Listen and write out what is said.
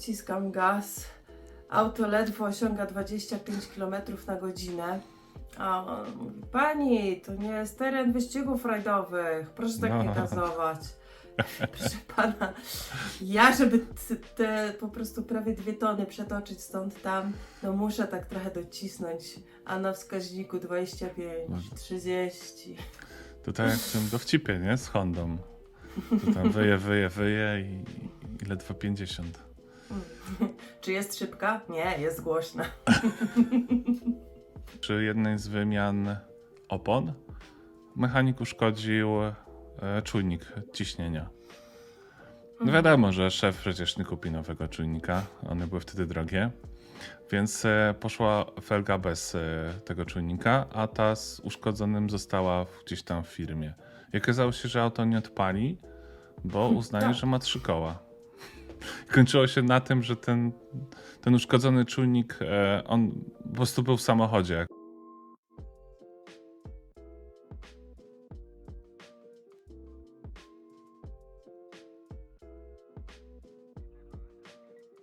dociskam gaz. Auto ledwo osiąga 25 km na godzinę. A on mówi, pani, to nie jest teren wyścigów rajdowych, proszę tak No. nie gazować. Proszę pana, ja żeby t- te po prostu prawie dwie tony przetoczyć stąd tam, no muszę tak trochę docisnąć, a na wskaźniku 25, No. 30. To tak jak w tym dowcipie, nie? Z Hondą. To tam wyje, wyje, wyje i, i ledwo 50. Czy jest szybka? Nie, jest głośna. Przy jednej z wymian opon mechanik uszkodził e, czujnik ciśnienia. No wiadomo, że szef przecież nie kupi nowego czujnika, one były wtedy drogie, więc e, poszła felga bez e, tego czujnika, a ta z uszkodzonym została w- gdzieś tam w firmie. I okazało się, że auto nie odpali, bo uznaje, Tak. że ma trzy koła. I Kończyło się na tym, że ten, ten uszkodzony czujnik, e, on po prostu był w samochodzie.